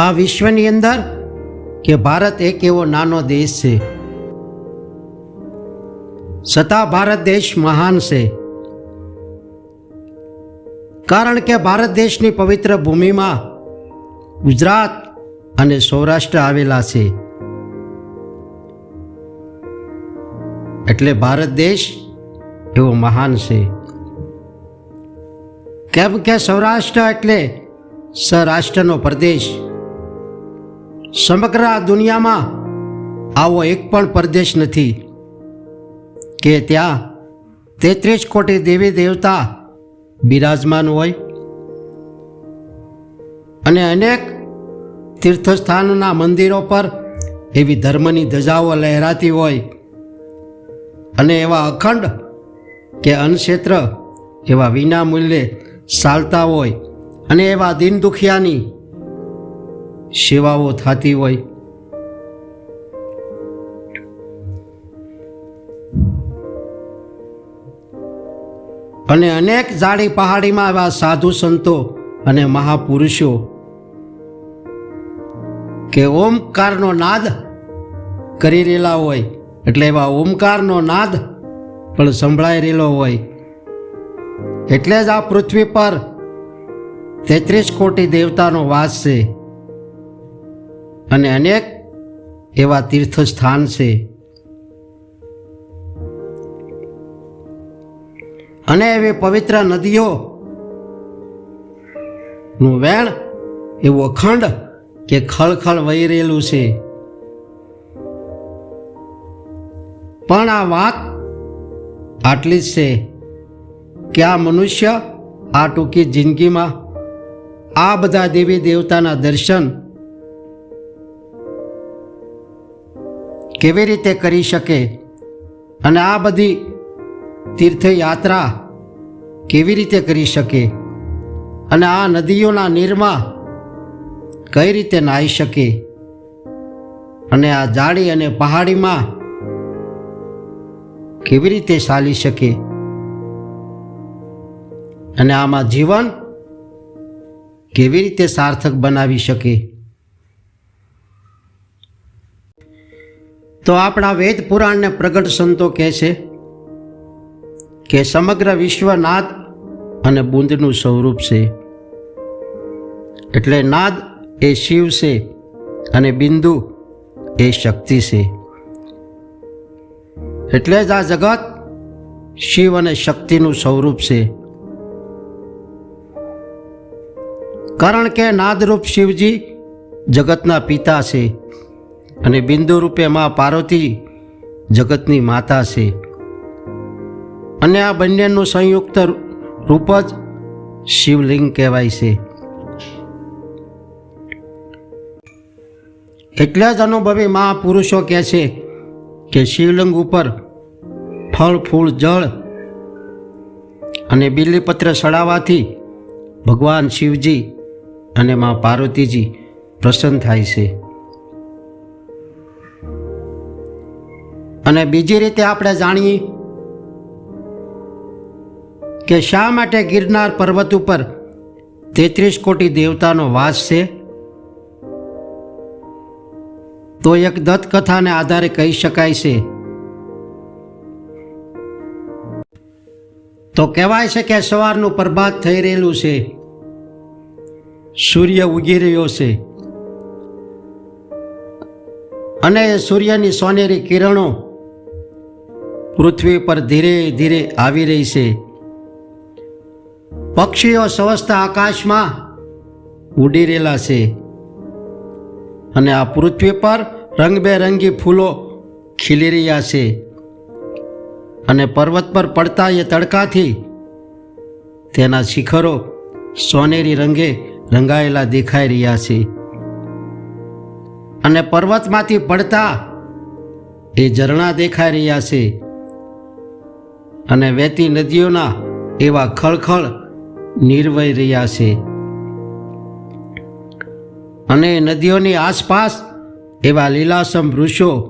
આ વિશ્વની અંદર કે ભારત એક એવો નાનો દેશ છે. છતાં ભારત દેશ મહાન છે. કારણ કે ભારત દેશની પવિત્ર ભૂમિમાં ગુજરાત અને સૌરાષ્ટ્ર આવેલા છે. એટલે ભારત દેશ એવો મહાન છે. કેમ કે સૌરાષ્ટ્ર એટલે સૌરાષ્ટ્રનો પ્રદેશ. સમગ્ર આ દુનિયામાં આવો એક પણ પ્રદેશ નથી કે ત્યાં તેત્રીસ કોટી દેવી દેવતા બિરાજમાન હોય અને અનેક તીર્થસ્થાનના મંદિરો પર એવી ધર્મની ધજાઓ લહેરાતી હોય અને એવા અખંડ કે અન્નક્ષેત્ર એવા વિના મૂલ્યે ચાલતા હોય અને એવા દિન દુખિયાની સેવાઓ થતી હોય. અને અનેક જાડી પહાડીમાં એવા સાધુ સંતો અને મહાપુરુષો કે ઓમકારનો નાદ કરી રહેલા હોય, એટલે એવા ઓમકારનો નાદ પણ સંભળાઈ રહેલો હોય. એટલે જ આ પૃથ્વી પર તેત્રીસ કોટી દેવતાનો વાસ છે. અને અનેક એવા તીર્થસ્થાન છે. અને એવી પવિત્ર નદીઓ નું વેણ એવું અખંડ કે ખળખળ વહી રહેલું છે. પણ આ વાત આટલી જ છે કે આ મનુષ્ય આ ટૂંકી જિંદગીમાં આ બધા દેવી દેવતાના દર્શન કેવી રીતે કરી શકે? અને આ બધી તીર્થયાત્રા કેવી રીતે કરી શકે? અને આ નદીઓના નીરમાં કઈ રીતે નાહી શકે? અને આ જાડી અને પહાડીમાં કેવી રીતે ચાલી શકે? અને આમાં જીવન કેવી રીતે સાર્થક બનાવી શકે? તો આપણા વેદ પુરાણને પ્રગટ સંતો કહે છે કે સમગ્ર વિશ્વ નાદ અને બુંદનું સ્વરૂપ છે. એટલે નાદ એ શિવ છે અને બિંદુ એ શક્તિ છે. એટલે જ આ જગત શિવ અને શક્તિનું સ્વરૂપ છે. કારણ કે નાદરૂપ શિવજી જગતના પિતા છે. અને બિંદુ રૂપે મા પાર્વતી જગતની માતા છે. અને આ બંનેનું સંયુક્ત રૂપ જ શિવલિંગ કહેવાય છે. એટલા જ અનુભવી મહાપુરુષો કહે છે કે શિવલિંગ ઉપર ફળ, ફૂલ, જળ અને બિલીપત્ર સડાવવાથી ભગવાન શિવજી અને મા પાર્વતીજી પ્રસન્ન થાય છે. અને બીજી રીતે આપણે જાણીએ કે શા માટે ગિરનાર પર્વત ઉપર તેત્રીસ કોટી દેવતાનો વાસ છે? તો એક દત્તકથાને આધારે કહી શકાય છે. તો કહેવાય છે કે સવારનું પ્રભાત થઈ રહેલું છે. સૂર્ય ઉગી રહ્યો છે. અને સૂર્યની સોનેરી કિરણો પૃથ્વી પર ધીરે ધીરે આવી રહી છે. પક્ષીઓ સ્વસ્થ આકાશમાં ઉડી રહેલા છે. અને આ પૃથ્વી પર રંગબેરંગી ફૂલો ખીલી રહ્યા છે. અને પર્વત પર પડતા એ તડકાથી તેના શિખરો સોનેરી રંગે રંગાયેલા દેખાઈ રહ્યા છે. અને પર્વતમાંથી પડતા એ ઝરણા દેખાઈ રહ્યા છે. અને વહેતી નદીઓના એવા ખળખળ નિર્વહી રહ્યા છે. અને નદીઓની આસપાસ એવા લીલાસમ વૃક્ષો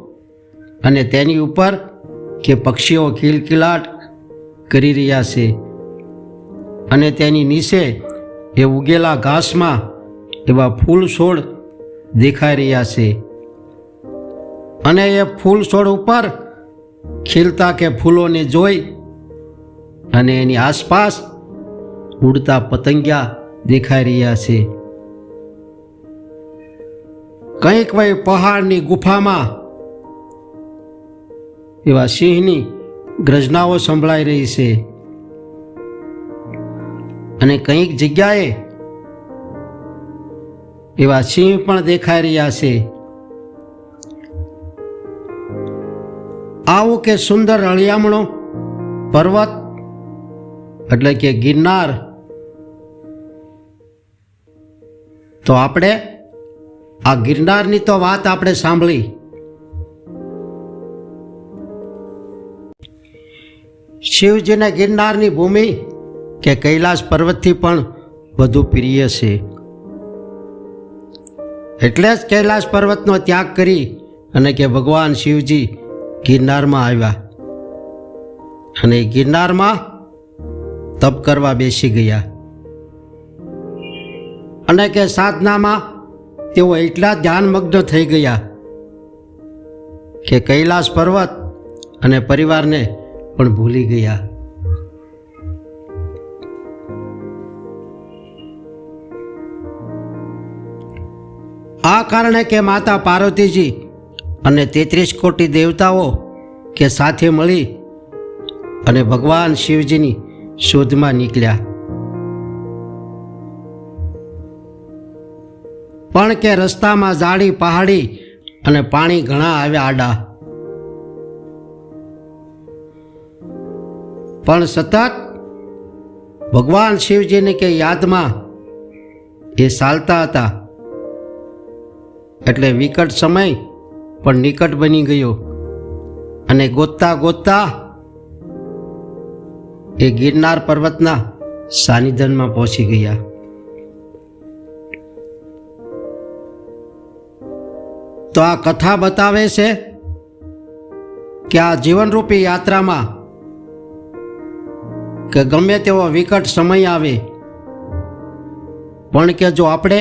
અને તેની ઉપર કે પક્ષીઓ કિલકિલાટ કરી રહ્યા છે. અને તેની નીચે એ ઉગેલા ઘાસમાં એવા ફૂલ છોડ દેખાઈ રહ્યા છે. અને એ ફૂલ છોડ ઉપર ખીલતા કે ફૂલોને જોઈ અને એની આસપાસ ઉડતા પતંગિયા દેખાઈ રહ્યા છે. કંઈક વય પહાડની ગુફામાં એવા સિંહની ગ્રજનાઓ સંભળાઈ રહી છે. અને કંઈક જગ્યાએ એવા સિંહ પણ દેખાઈ રહ્યા છે. આવું કે સુંદર હળિયામણો પર્વત એટલે કે ગિરનાર. તો આપણે આ ગિરનારની તો વાત આપણે સાંભળી. શિવજીને ગિરનારની ભૂમિ કે કૈલાસ પર્વતથી પણ વધુ પ્રિય છે. એટલે જ કૈલાસ પર્વતનો ત્યાગ કરી અને કે ભગવાન શિવજી ગિરનારમાં આવ્યા. અને ગિરનારમાં તપ કરવા બેસી ગયા. અને કે સાધનામાં તેઓ એટલા ધ્યાનમગ્ન થઈ ગયા કે કૈલાસ પર્વત અને પરિવારને પણ ભૂલી ગયા. આ કારણે કે માતા પાર્વતીજી અને તેત્રીસ કોટી દેવતાઓ કે સાથે મળી અને ભગવાન શિવજીની શોધમાં નીકળ્યા. પણ કે રસ્તામાં જાડી પહાડી અને પાણી ઘણા આવ્યા આડા. પણ સતત ભગવાન શિવજીની કે યાદમાં એ ચાલતા હતા. એટલે વિકટ સમય પણ નિકટ બની ગયો. અને ગોતતા ગોતતા એ ગિરનાર પર્વતના સાનિધ્યમાં પહોંચી ગયા. તો આ કથા બતાવે છે કે આ જીવનરૂપી યાત્રામાં કે ગમે તેવો વિકટ સમય આવે, પણ કે જો આપણે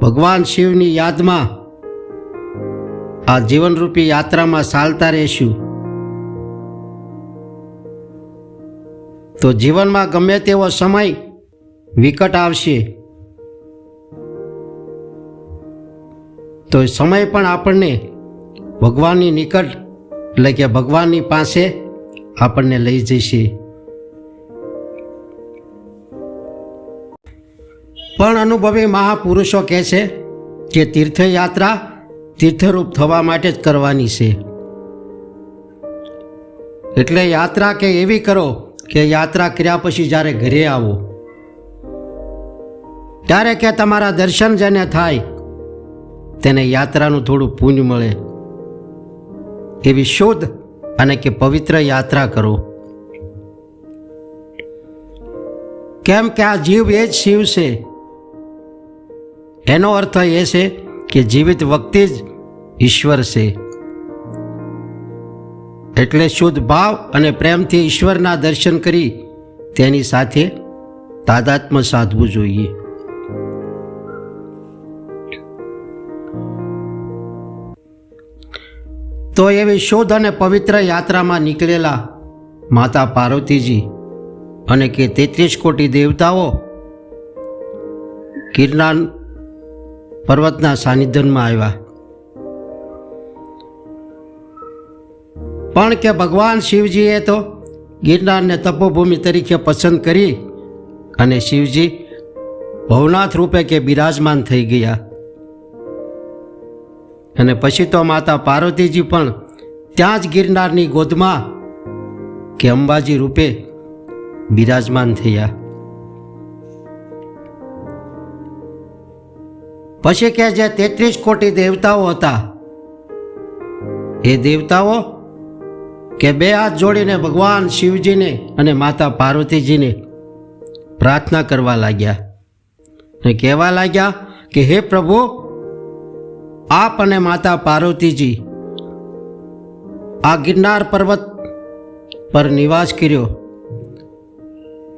ભગવાન શિવની યાદમાં આ જીવનરૂપી યાત્રામાં ચાલતા રહીશું તો જીવનમાં ગમે તેવો સમય વિકટ આવશે. તો સમય પણ આપણને ભગવાનની નિકટ, એટલે કે ભગવાનની પાસે આપણને લઈ જશે. પણ અનુભવી મહાપુરુષો કહે છે કે તીર્થયાત્રા તીર્થરૂપ થવા માટે જ કરવાની છે. એટલે યાત્રા કે એવી કરો કે યાત્રા કર્યા પછી જ્યારે ઘરે આવો, ત્યારે કે તમારા દર્શન જેને થાય, તેને યાત્રાનું થોડું પૂંજ મળે. એવી શુદ્ધ અને કે પવિત્ર યાત્રા કરો. કેમ કે આ જીવ એ જ શિવ છે? એનો અર્થ એ છે કે જીવિત વખતે જ ઈશ્વર છે. એટલે શુદ્ધ ભાવ અને પ્રેમથી ઈશ્વરના દર્શન કરી તેની સાથે તાદાત્મ સાધવું જોઈએ. તો એવી શુદ્ધ અને પવિત્ર યાત્રામાં નીકળેલા માતા પાર્વતીજી અને કે તેત્રીસ કોટી દેવતાઓ ગિરનાર પર્વતના સાનિધ્યમાં આવ્યા. પણ કે ભગવાન શિવજીએ તો ગિરનારને તપોભૂમિ તરીકે પસંદ કરી અને શિવજી ભવનાથ રૂપે કે બિરાજમાન થઈ ગયા. અને પછી તો માતા પાર્વતીજી પણ ત્યાં જ ગિરનારની ગોદમાં કે અંબાજી રૂપે બિરાજમાન થયા. પછી કે જે તેત્રીસ કોટી દેવતાઓ હતા, એ દેવતાઓ કે બે હાથ જોડીને ભગવાન શિવજીને અને માતા પાર્વતીજીને પ્રાર્થના કરવા લાગ્યા અને કહેવા લાગ્યા કે, હે પ્રભુ, આપ અને માતા પાર્વતીજી આ ગિરનાર પર્વત પર નિવાસ કર્યો.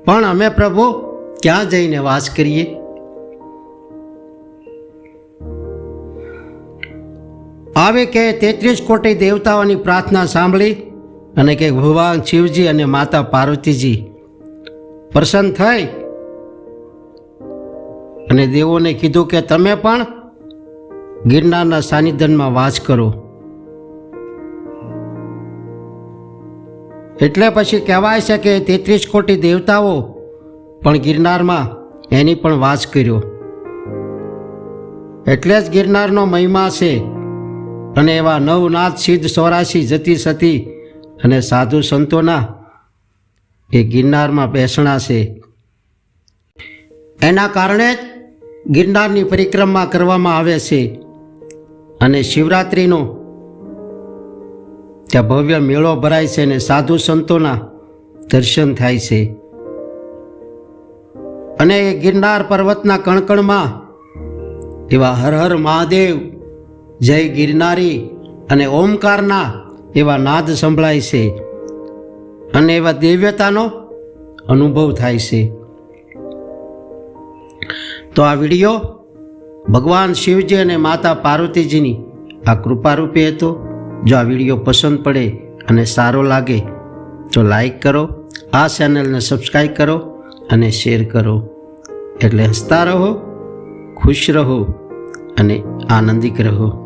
પણ અમે પ્રભુ ક્યાં જઈને વાસ કરીએ? આવે કે તેત્રીસ કોટી દેવતાઓની પ્રાર્થના સાંભળી અને કે ભગવાન શિવજી અને માતા પાર્વતીજી પ્રસન્ન થઈ. અને દેવોને કીધું કે તમે પણ ગિરનારના સાનિધ્યમાં વાસ કરો. એટલે પછી કહેવાય છે કે તેત્રીસ કોટી દેવતાઓ પણ ગિરનારમાં એની પણ વાસ કર્યો. એટલે જ ગિરનારનો મહિમા છે. અને એવા નવનાથ, સિદ્ધ ચોરાશી જતી સતી અને સાધુ સંતોના એ ગિરનારમાં બેસણા છે. એના કારણે જ ગિરનારની પરિક્રમા કરવામાં આવે છે અને શિવરાત્રિનો ત્યાં ભવ્ય મેળો ભરાય છે અને સાધુ સંતોના દર્શન થાય છે. અને એ ગિરનાર પર્વતના કણકણમાં એવા હર હર મહાદેવ, જય ગિરનારી અને ઓમકારના એવા નાદ સંભળાય છે અને એવા દિવ્યતાનો અનુભવ થાય છે. તો આ વીડિયો ભગવાન શિવજી અને માતા પાર્વતીજીની આ કૃપારૂપી હતો. જો આ વીડિયો પસંદ પડે અને સારો લાગે તો લાઈક કરો, આ ચેનલને સબસ્ક્રાઈબ કરો અને શેર કરો. એટલે હસતા રહો, ખુશ રહો અને આનંદિત રહો.